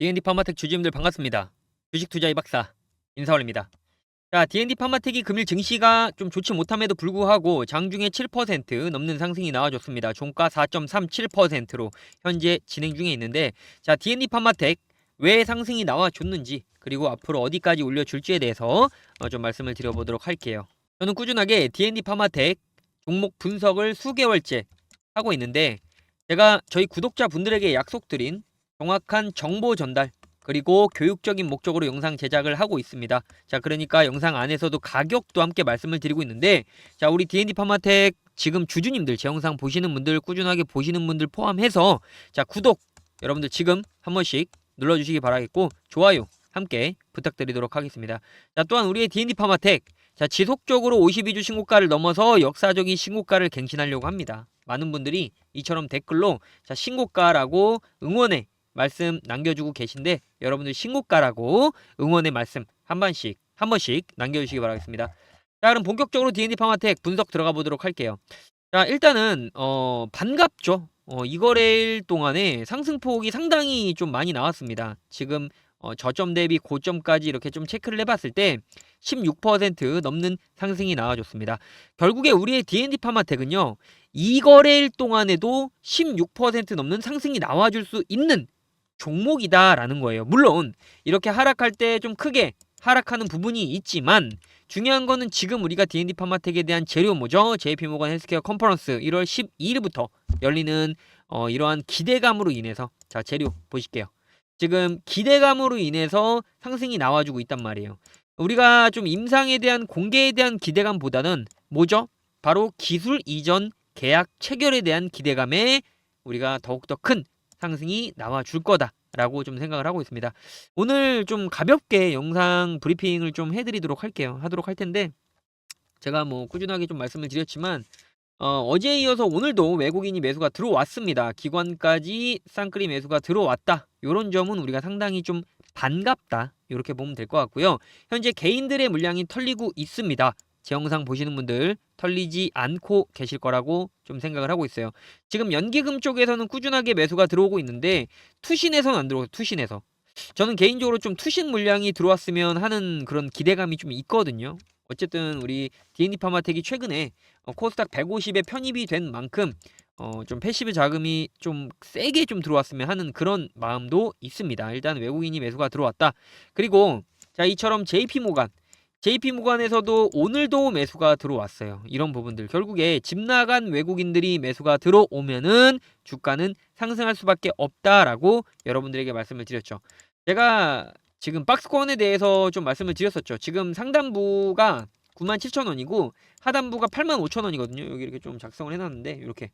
D&D 파마텍 주주님들 반갑습니다. 주식 투자의 박사 인사올입니다. 자, D&D 파마텍이 금일 증시가 좀 좋지 못함에도 불구하고 장중에 7% 넘는 상승이 나와줬습니다. 종가 4.37%로 현재 진행 중에 있는데 자, D&D 파마텍 왜 상승이 나와줬는지 그리고 앞으로 어디까지 올려줄지에 대해서 어, 좀 말씀을 드려보도록 할게요. 저는 꾸준하게 D&D 파마텍 종목 분석을 수개월째 하고 있는데 제가 저희 구독자분들에게 약속드린 정확한 정보 전달 그리고 교육적인 목적으로 영상 제작을 하고 있습니다. 자, 그러니까 영상 안에서도 가격도 함께 말씀을 드리고 있는데 자, 우리 D&D 파마텍 지금 주주님들 제 영상 보시는 분들 꾸준하게 보시는 분들 포함해서 자, 구독 여러분들 지금 한 번씩 눌러 주시기 바라겠고 좋아요 함께 부탁드리도록 하겠습니다. 자, 또한 우리의 D&D 파마텍 자, 지속적으로 52주 신고가를 넘어서 역사적인 신고가를 갱신하려고 합니다. 많은 분들이 이처럼 댓글로 자, 신고가라고 응원의 말씀 남겨주고 계신데 여러분들 신고가라고 응원의 말씀 한 번씩 한 번씩 남겨주시기 바라겠습니다. 자 그럼 본격적으로 D&D 파마텍 분석 들어가 보도록 할게요. 자 일단은 어 반갑죠. 어 이 거래일 동안에 상승폭이 상당히 좀 많이 나왔습니다. 지금 어, 저점 대비 고점까지 이렇게 좀 체크를 해봤을 때 16% 넘는 상승이 나와줬습니다. 결국에 우리의 D&D 파마텍은요. 이 거래일 동안에도 16% 넘는 상승이 나와줄 수 있는 종목이다라는 거예요. 물론 이렇게 하락할 때 좀 크게 하락하는 부분이 있지만 중요한 거는 지금 우리가 D&D 파마텍에 대한 재료 뭐죠? JP 모건 헬스케어 컨퍼런스 1월 12일부터 열리는 어, 이러한 기대감으로 인해서 자 재료 보실게요. 지금 기대감으로 인해서 상승이 나와주고 있단 말이에요. 우리가 좀 임상에 대한 공개에 대한 기대감보다는 뭐죠? 바로 기술 이전 계약 체결에 대한 기대감에 우리가 더욱더 큰 상승이 나와줄 거다라고 좀 생각을 하고 있습니다. 오늘 좀 가볍게 영상 브리핑을 좀 해드리도록 할게요. 하도록 할 텐데 제가 뭐 꾸준하게 좀 말씀을 드렸지만 어, 어제에 이어서 오늘도 외국인이 매수가 들어왔습니다. 기관까지 쌍끌이 매수가 들어왔다. 이런 점은 우리가 상당히 좀 반갑다. 이렇게 보면 될 것 같고요. 현재 개인들의 물량이 털리고 있습니다. 제 영상 보시는 분들 털리지 않고 계실 거라고 좀 생각을 하고 있어요. 지금 연기금 쪽에서는 꾸준하게 매수가 들어오고 있는데 투신에서는 안 들어오고 투신에서 저는 개인적으로 좀 투신 물량이 들어왔으면 하는 그런 기대감이 좀 있거든요. 어쨌든 우리 D&D 파마텍이 최근에 어, 코스닥 150에 편입이 된 만큼 어, 좀 패시브 자금이 좀 세게 좀 들어왔으면 하는 그런 마음도 있습니다. 일단 외국인이 매수가 들어왔다. 그리고 자 이처럼 JP 모간 JP 모간에서도 오늘도 매수가 들어왔어요. 이런 부분들 결국에 집 나간 외국인들이 매수가 들어오면은 주가는 상승할 수밖에 없다라고 여러분들에게 말씀을 드렸죠. 제가 지금 박스권에 대해서 좀 말씀을 드렸었죠. 지금 상단부가 97,000원이고 하단부가 85,000원이거든요. 여기 이렇게 좀 작성을 해놨는데 이렇게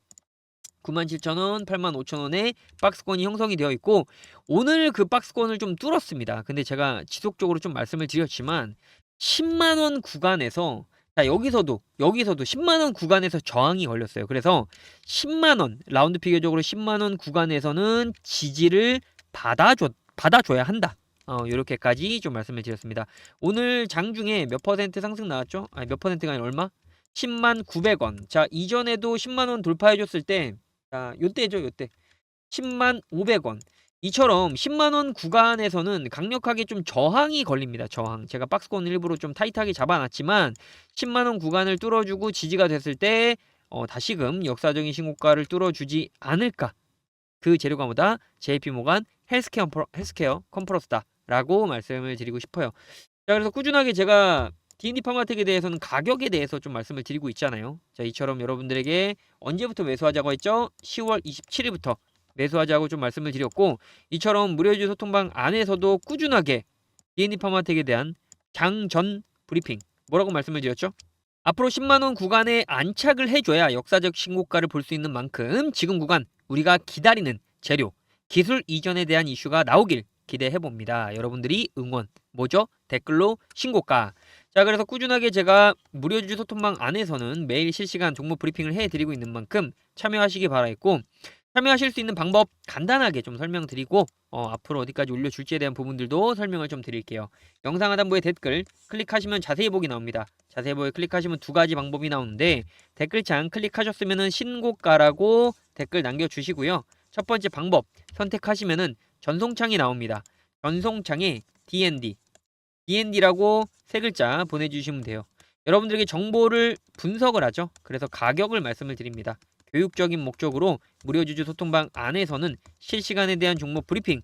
97,000원, 85,000원에 박스권이 형성이 되어 있고 오늘 그 박스권을 좀 뚫었습니다. 근데 제가 지속적으로 좀 말씀을 드렸지만 10만 원 구간에서 자 여기서도 여기서도 10만 원 구간에서 저항이 걸렸어요. 그래서 10만 원 라운드 비교적으로 10만 원 구간에서는 지지를 받아줘 받아줘야 한다. 어, 이렇게까지 좀 말씀을 드렸습니다. 오늘 장중에 몇 퍼센트 상승 나왔죠? 아니 몇 퍼센트가 아니라 얼마? 10만 900원. 자 이전에도 10만 원 돌파해 줬을 때, 자 요때죠 요때 10만 500원. 이처럼 10만 원 구간에서는 강력하게 좀 저항이 걸립니다. 저항. 제가 박스권 일부러 좀 타이트하게 잡아놨지만 10만 원 구간을 뚫어주고 지지가 됐을 때 어, 다시금 역사적인 신고가를 뚫어주지 않을까. 그 재료가 뭐다? JP 모간 헬스케어, 헬스케어 컨퍼런스다 라고 말씀을 드리고 싶어요. 자, 그래서 꾸준하게 제가 D&D 파마텍에 대해서는 가격에 대해서 좀 말씀을 드리고 있잖아요. 자, 이처럼 여러분들에게 언제부터 매수하자고 했죠? 10월 27일부터 매수하자고 좀 말씀을 드렸고 이처럼 무료주 소통방 안에서도 꾸준하게 D&D 파마텍에 대한 장전 브리핑 뭐라고 말씀을 드렸죠? 앞으로 10만 원 구간에 안착을 해줘야 역사적 신고가를 볼 수 있는 만큼 지금 구간 우리가 기다리는 재료 기술 이전에 대한 이슈가 나오길 기대해 봅니다. 여러분들이 응원 뭐죠? 댓글로 신고가. 자 그래서 꾸준하게 제가 무료주 소통방 안에서는 매일 실시간 종목 브리핑을 해드리고 있는 만큼 참여하시기 바라겠고 참여하실 수 있는 방법 간단하게 좀 설명드리고 어, 앞으로 어디까지 올려줄지에 대한 부분들도 설명을 좀 드릴게요. 영상 하단부에 댓글 클릭하시면 자세히 보기 나옵니다. 자세히 보기 클릭하시면 두 가지 방법이 나오는데 댓글창 클릭하셨으면 신고가라고 댓글 남겨주시고요. 첫 번째 방법 선택하시면은 전송창이 나옵니다. 전송창에 DND, DND라고 세 글자 보내주시면 돼요. 여러분들에게 정보를 분석을 하죠. 그래서 가격을 말씀을 드립니다. 교육적인 목적으로 무료 주주 소통방 안에서는 실시간에 대한 종목 브리핑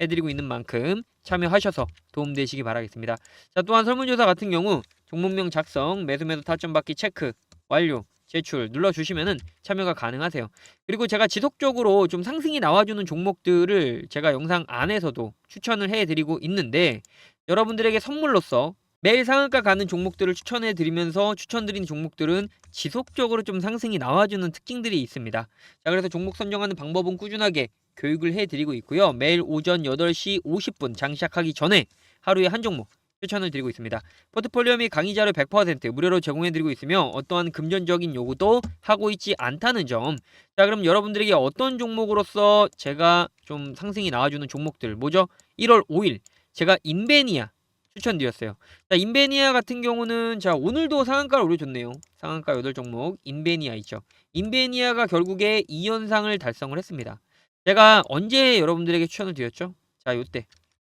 해드리고 있는 만큼 참여하셔서 도움되시기 바라겠습니다. 자 또한 설문조사 같은 경우 종목명 작성, 매수매도 타점 받기 체크 완료 제출 눌러주시면은 참여가 가능하세요. 그리고 제가 지속적으로 좀 상승이 나와주는 종목들을 제가 영상 안에서도 추천을 해드리고 있는데 여러분들에게 선물로서 매일 상한가 가는 종목들을 추천해 드리면서 추천드린 종목들은 지속적으로 좀 상승이 나와주는 특징들이 있습니다. 자, 그래서 종목 선정하는 방법은 꾸준하게 교육을 해 드리고 있고요. 매일 오전 8시 50분 장 시작하기 전에 하루에 한 종목 추천을 드리고 있습니다. 포트폴리오 및 강의 자료 100% 무료로 제공해 드리고 있으며 어떠한 금전적인 요구도 하고 있지 않다는 점. 자, 그럼 여러분들에게 어떤 종목으로서 제가 좀 상승이 나와주는 종목들 뭐죠? 1월 5일 제가 인베니아 추천드렸어요. 자, 인베니아 같은 경우는 자, 오늘도 상한가를 올려줬네요. 상한가 8종목 인베니아 있죠. 인베니아가 결국에 2연상을 달성을 했습니다. 제가 언제 여러분들에게 추천을 드렸죠? 자, 요때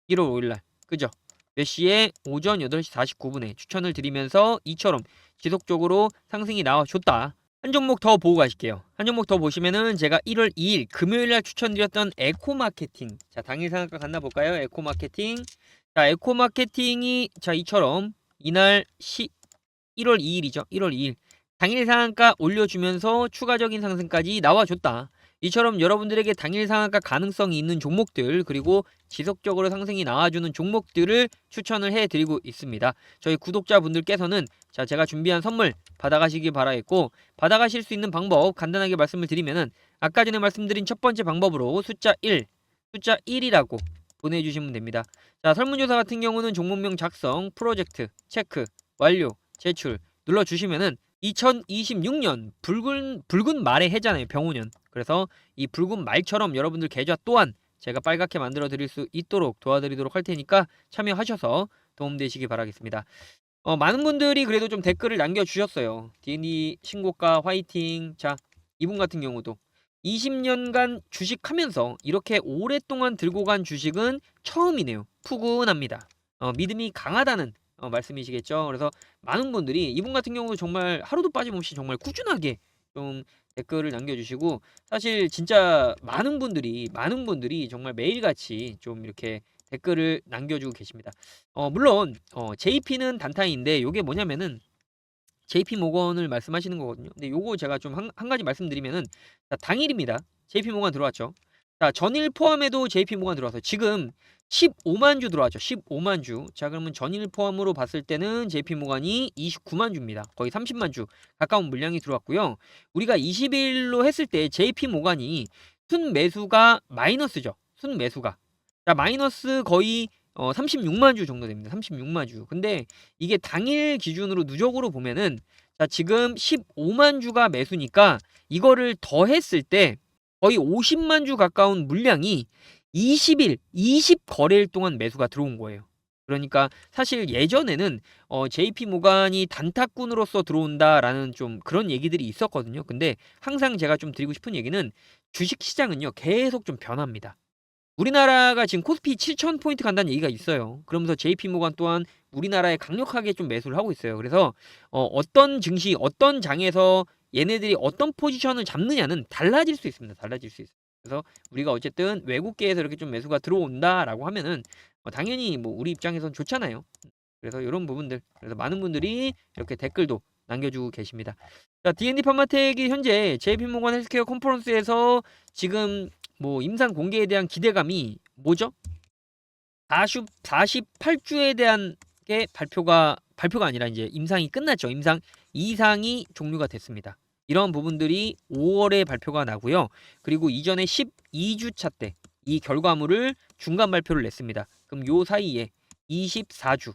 1월 5일 날. 그죠? 몇 시에 오전 8시 49분에 추천을 드리면서 이처럼 지속적으로 상승이 나와줬다. 한 종목 더 보고 가실게요. 한 종목 더 보시면은 제가 1월 2일 금요일 날 추천드렸던 에코마케팅. 자, 당일 상한가 갔나 볼까요? 에코마케팅. 자, 에코 마케팅이 자, 이처럼 이날 시 1월 2일이죠. 1월 2일. 당일 상한가 올려주면서 추가적인 상승까지 나와줬다. 이처럼 여러분들에게 당일 상한가 가능성이 있는 종목들 그리고 지속적으로 상승이 나와주는 종목들을 추천을 해드리고 있습니다. 저희 구독자분들께서는 자 제가 준비한 선물 받아가시기 바라겠고 받아가실 수 있는 방법 간단하게 말씀을 드리면은 아까 전에 말씀드린 첫 번째 방법으로 숫자 1 숫자 1이라고 보내주시면 됩니다. 자 설문조사 같은 경우는 종목명 작성 프로젝트 체크 완료 제출 눌러주시면은 2026년 붉은 붉은 말의 해잖아요 병호년 그래서 이 붉은 말처럼 여러분들 계좌 또한 제가 빨갛게 만들어 드릴 수 있도록 도와드리도록 할 테니까 참여하셔서 도움되시기 바라겠습니다. 어, 많은 분들이 그래도 좀 댓글을 남겨주셨어요. D&D 신고가 화이팅. 자, 이분 같은 경우도 20년간 주식하면서 이렇게 오랫동안 들고 간 주식은 처음이네요. 푸근합니다. 어, 믿음이 강하다는 어, 말씀이시겠죠. 그래서 많은 분들이 이분 같은 경우는 정말 하루도 빠짐없이 정말 꾸준하게 좀 댓글을 남겨주시고 사실 진짜 많은 분들이 많은 분들이 정말 매일같이 좀 이렇게 댓글을 남겨주고 계십니다. 어 물론 어 JP는 단타인데 요게 뭐냐면은 JP 모건을 말씀하시는 거거든요. 근데 요거 제가 좀한 한 가지 말씀드리면은 자, 당일입니다. JP 모건 들어왔죠. 자 전일 포함해도 JP 모건 들어와서 지금 15만 주 들어왔죠. 15만 주. 자, 그러면 전일 포함으로 봤을 때는 JP 모간이 29만 주입니다. 거의 30만 주 가까운 물량이 들어왔고요. 우리가 20일로 했을 때 JP 모간이 순 매수가 마이너스죠. 순 매수가. 자, 마이너스 거의 어, 36만 주 정도 됩니다. 36만 주. 근데 이게 당일 기준으로 누적으로 보면은 자, 지금 15만 주가 매수니까 이거를 더 했을 때 거의 50만 주 가까운 물량이 20일, 20 거래일 동안 매수가 들어온 거예요. 그러니까 사실 예전에는 어, JP 모간이 단타꾼으로서 들어온다라는 좀 그런 얘기들이 있었거든요. 근데 항상 제가 좀 드리고 싶은 얘기는 주식 시장은요 계속 좀 변합니다. 우리나라가 지금 코스피 7천 포인트 간다는 얘기가 있어요. 그러면서 JP 모간 또한 우리나라에 강력하게 좀 매수를 하고 있어요. 그래서 어, 어떤 증시, 어떤 장에서 얘네들이 어떤 포지션을 잡느냐는 달라질 수 있습니다. 달라질 수 있어요. 그래서 우리가 어쨌든 외국계에서 이렇게 좀 매수가 들어온다라고 하면은 어, 당연히 뭐 우리 입장에선 좋잖아요. 그래서 이런 부분들 그래서 많은 분들이 이렇게 댓글도 남겨주고 계십니다. 자 D&D 파마텍이 현재 JP모건 헬스케어 컨퍼런스에서 지금 뭐 임상 공개에 대한 기대감이 뭐죠? 40, 48주에 대한 게 발표가 발표가 아니라 이제 임상이 끝났죠. 임상 2상이 종료가 됐습니다. 이런 부분들이 5월에 발표가 나고요. 그리고 이전에 12주차 때 이 결과물을 중간 발표를 냈습니다. 그럼 요 사이에 24주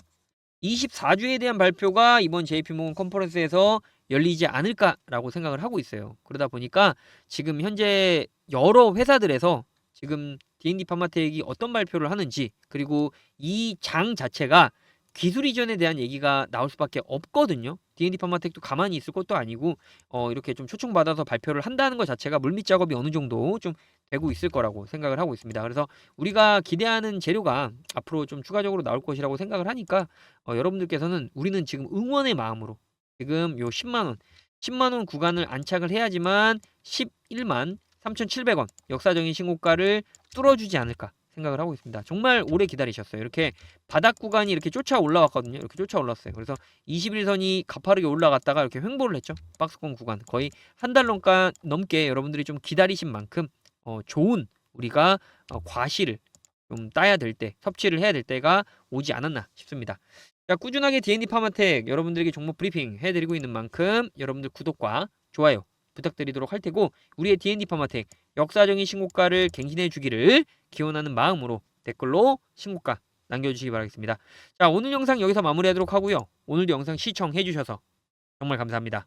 24주에 대한 발표가 이번 JP모건 컨퍼런스에서 열리지 않을까라고 생각을 하고 있어요. 그러다 보니까 지금 현재 여러 회사들에서 지금 D&D 파마텍이 어떤 발표를 하는지 그리고 이 장 자체가 기술 이전에 대한 얘기가 나올 수밖에 없거든요. D&D 파마텍도 가만히 있을 것도 아니고 어, 이렇게 좀 초청받아서 발표를 한다는 것 자체가 물밑 작업이 어느 정도 좀 되고 있을 거라고 생각을 하고 있습니다. 그래서 우리가 기대하는 재료가 앞으로 좀 추가적으로 나올 것이라고 생각을 하니까 어, 여러분들께서는 우리는 지금 응원의 마음으로 지금 요 10만 원, 10만 원 구간을 안착을 해야지만 11만 3,700원 역사적인 신고가를 뚫어주지 않을까 생각을 하고 있습니다. 정말 오래 기다리셨어요. 이렇게 바닥 구간이 이렇게 쫓아 올라왔거든요. 이렇게 쫓아 올랐어요. 그래서 21선이 가파르게 올라갔다가 이렇게 횡보를 했죠. 박스권 구간 거의 한 달 넘게 여러분들이 좀 기다리신 만큼 어, 좋은 우리가 어, 과실을 좀 따야 될 때, 섭취를 해야 될 때가 오지 않았나 싶습니다. 자, 꾸준하게 D&D 파마텍 여러분들에게 종목 브리핑 해드리고 있는 만큼 여러분들 구독과 좋아요 부탁드리도록 할 테고 우리의 D&D 파마텍 역사적인 신고가를 갱신해 주기를 기원하는 마음으로 댓글로 신고가 남겨주시기 바라겠습니다. 자, 오늘 영상 여기서 마무리하도록 하고요. 오늘도 영상 시청해 주셔서 정말 감사합니다.